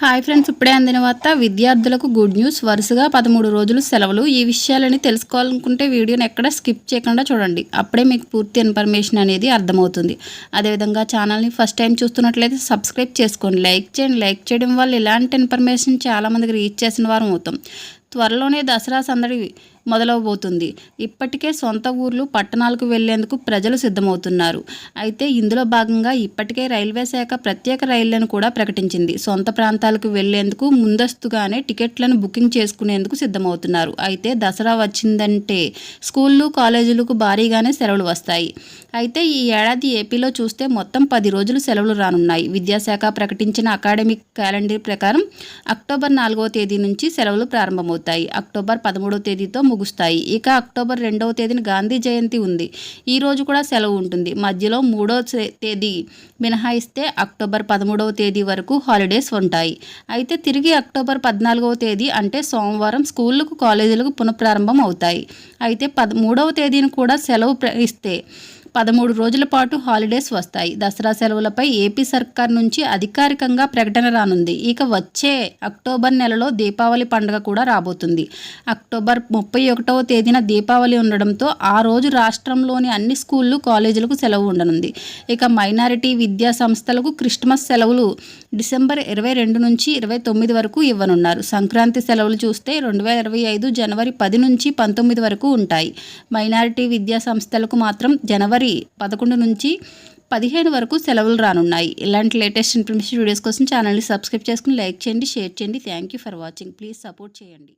Hi friends ఇప్పుడే అందిన వార్త. విద్యార్థులకు గుడ్ న్యూస్. వరుసగా పదమూడు రోజులు సెలవులు. ఈ విషయాలని తెలుసుకోవాలనుకుంటే వీడియోని ఎక్కడ స్కిప్ చేయకుండా చూడండి. అప్పుడే మీకు పూర్తి ఇన్ఫర్మేషన్ అనేది అర్థమవుతుంది. అదేవిధంగా ఛానల్ని ఫస్ట్ టైం చూస్తున్నట్లయితే సబ్స్క్రైబ్ చేసుకోండి. లైక్ చేయండి. లైక్ చేయడం వల్ల ఇలాంటి ఇన్ఫర్మేషన్ చాలామందికి రీచ్ చేసిన వారం అవుతాం. త్వరలోనే దసరా సందడి మొదలవబోతుంది. ఇప్పటికే సొంత ఊర్లు పట్టణాలకు వెళ్ళేందుకు ప్రజలు సిద్ధమవుతున్నారు. అయితే ఇందులో భాగంగా ఇప్పటికే రైల్వే శాఖ ప్రత్యేక రైళ్ళను కూడా ప్రకటించింది. సొంత ప్రాంతాలకు వెళ్ళేందుకు ముందస్తుగానే టికెట్లను బుకింగ్ చేసుకునేందుకు సిద్ధమవుతున్నారు. అయితే దసరా వచ్చిందంటే స్కూళ్ళు కాలేజీలకు భారీగానే సెలవులు వస్తాయి. అయితే ఈ ఏడాది ఏపీలో చూస్తే మొత్తం పది రోజులు సెలవులు రానున్నాయి. విద్యాశాఖ ప్రకటించిన అకాడమిక్ క్యాలెండర్ ప్రకారం అక్టోబర్ నాలుగవ తేదీ నుంచి సెలవులు ప్రారంభమవుతాయి. అక్టోబర్ పదమూడవ తేదీతో ముగుస్తాయి ఇక అక్టోబర్ రెండవ తేదీన గాంధీ జయంతి ఉంది. ఈ రోజు కూడా సెలవు ఉంటుంది. మధ్యలో మూడో తేదీ మినహాయిస్తే అక్టోబర్ పదమూడవ తేదీ వరకు హాలిడేస్ ఉంటాయి. అయితే తిరిగి అక్టోబర్ పద్నాలుగవ తేదీ అంటే సోమవారం స్కూళ్ళకు కాలేజీలకు పునఃప్రారంభం అవుతాయి. అయితే పద మూడవ తేదీని కూడా సెలవు ఇస్తే పదమూడు రోజుల పాటు హాలిడేస్ వస్తాయి. దసరా సెలవులపై ఏపీ సర్కార్ నుంచి అధికారికంగా ప్రకటన రానుంది. ఇక వచ్చే అక్టోబర్ నెలలో దీపావళి పండుగ కూడా రాబోతుంది. అక్టోబర్ ముప్పై ఒకటవ తేదీన దీపావళి ఉండడంతో ఆ రోజు రాష్ట్రంలోని అన్ని స్కూళ్ళు కాలేజీలకు సెలవు ఉండనుంది. ఇక మైనారిటీ విద్యా సంస్థలకు క్రిస్మస్ సెలవులు డిసెంబర్ ఇరవై రెండు నుంచి ఇరవై తొమ్మిది వరకు ఇవ్వనున్నారు. సంక్రాంతి సెలవులు చూస్తే రెండు వేల ఇరవై ఐదు జనవరి పది నుంచి పంతొమ్మిది వరకు ఉంటాయి. మైనారిటీ విద్యా సంస్థలకు మాత్రం జనవరి జనవరి పదకొండు నుంచి పదిహేను వరకు సెలవులు రానున్నాయి. ఇలాంటి లేటెస్ట్ ఇన్ఫర్మేషన్ వీడియోస్ కోసం ఛానల్ని సబ్స్క్రైబ్ చేసుకుని లైక్ చేయండి షేర్ చేయండి. Thank you for watching please support చేయండి.